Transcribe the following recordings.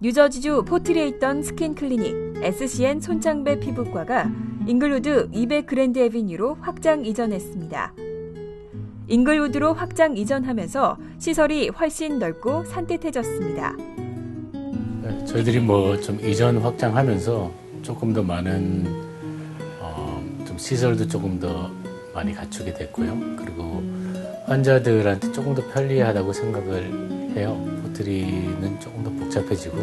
뉴저지주 포트리에 있던 스킨 클리닉 SCN 손창배 피부과가 잉글우드 200 그랜드 에비뉴로 확장 이전했습니다. 잉글우드로 확장 이전하면서 시설이 훨씬 넓고 산뜻해졌습니다. 네, 저희들이 뭐 좀 이전 확장하면서 조금 더 많은 어, 좀 시설도 조금 더 많이 갖추게 됐고요. 그리고 환자들한테 조금 더 편리하다고 생각을 해요. 포트리는 조금 더 복잡해지고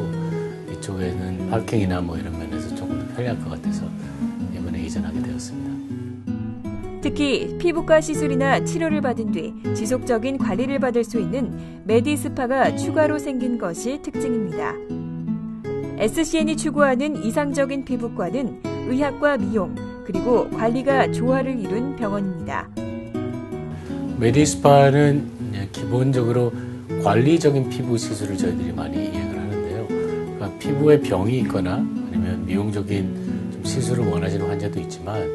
이쪽에는 파킹이나 뭐 이런 면에서 조금 더 편리할 것 같아서 이번에 이전하게 되었습니다. 특히 피부과 시술이나 치료를 받은 뒤 지속적인 관리를 받을 수 있는 메디스파가 추가로 생긴 것이 특징입니다. SCN이 추구하는 이상적인 피부과는 의학과 미용, 그리고 관리가 조화를 이룬 병원입니다. 메디스파는 기본적으로 관리적인 피부 시술을 저희들이 많이 이행을 하는데요. 그러니까 피부에 병이 있거나 아니면 미용적인 좀 시술을 원하시는 환자도 있지만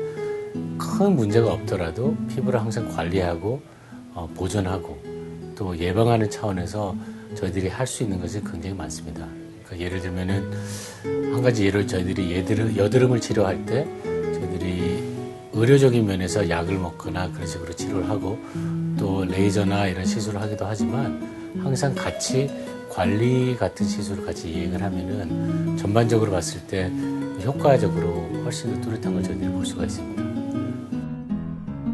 큰 문제가 없더라도 피부를 항상 관리하고 어, 보존하고 또 예방하는 차원에서 저희들이 할 수 있는 것이 굉장히 많습니다. 그러니까 예를 들면은 한 가지 예를 저희들이 예들, 여드름을 치료할 때 의료적인 면에서 약을 먹거나 그런 식으로 치료를 하고 또 레이저나 이런 시술을 하기도 하지만 항상 같이 관리 같은 시술을 같이 이행을 하면은 전반적으로 봤을 때 효과적으로 훨씬 더 뚜렷한 걸 저희들이 볼 수가 있습니다.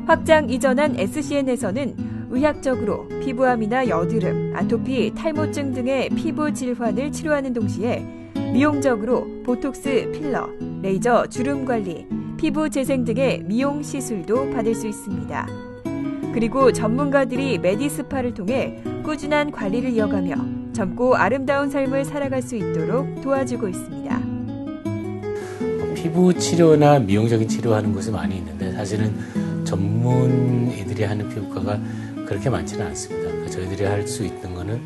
확장 이전한 SCN에서는 의학적으로 피부암이나 여드름, 아토피, 탈모증 등의 피부 질환을 치료하는 동시에 미용적으로 보톡스, 필러, 레이저, 주름 관리, 피부 재생 등의 미용 시술도 받을 수 있습니다. 그리고 전문가들이 메디스파를 통해 꾸준한 관리를 이어가며 젊고 아름다운 삶을 살아갈 수 있도록 도와주고 있습니다. 피부 치료나 미용적인 치료하는 곳이 많이 있는데 사실은 전문의들이 하는 피부과가 그렇게 많지는 않습니다. 그러니까 저희들이 할 수 있는 거는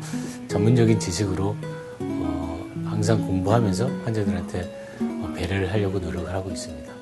전문적인 지식으로 어, 항상 공부하면서 환자들한테 어, 배려를 하려고 노력을 하고 있습니다.